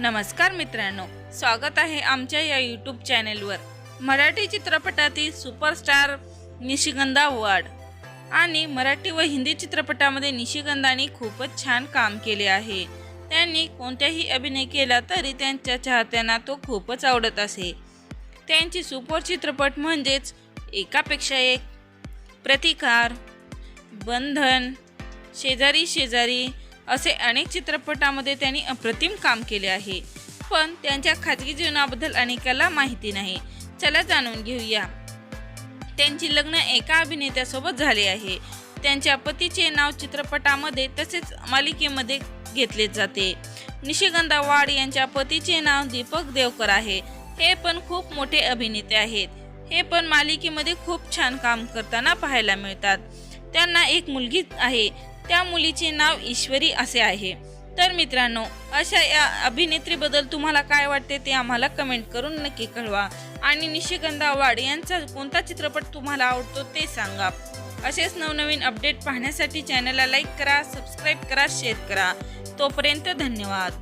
नमस्कार मित्रांनो स्वागत आहे आमच्या या यूट्यूब चॅनेलवर मराठी चित्रपटातील सुपरस्टार निशिगंधा वाड आणि मराठी व हिंदी चित्रपटामध्ये निशिगंधाने खूपच छान काम केले आहे. त्यांनी कोणत्याही अभिनय केला तरी त्यांच्या चाहत्यांना तो खूपच आवडत असे. त्यांची सुपर चित्रपट म्हणजेच एकापेक्षा एक प्रतिकार बंधन शेजारी शेजारी असे अनेक चित्रपटामध्ये त्यांनी अप्रतिम काम केले आहे. पण त्यांच्या खाजगी जीवनाबद्दल अनेकाला माहिती नाही. चला जाणून घेऊया. त्यांची लग्न एका अभिनेत्यासोबत झाले आहे. त्यांच्या पतीचे नाव चित्रपटामध्ये तसेच मालिकेमध्ये घेतले जाते. निशिगंधा वाड यांच्या पतीचे नाव दीपक देवकर आहे. हे पण खूप मोठे अभिनेते आहेत. हे पण मालिकेमध्ये खूप छान काम करताना पाहायला मिळतात. त्यांना एक मुलगी आहे. त्या मुलीचे नाव ईश्वरी असे आहे. तर मित्रांनो अशा या अभिनेत्रीबद्दल तुम्हाला काय वाटते ते आम्हाला कमेंट करून नक्की कळवा. आणि निशिगंधा वाड यांचा कोणता चित्रपट तुम्हाला आवडतो ते सांगा. असेच नवनवीन अपडेट पाहण्यासाठी चॅनलला लाईक करा सबस्क्राईब करा शेअर करा. तोपर्यंत धन्यवाद.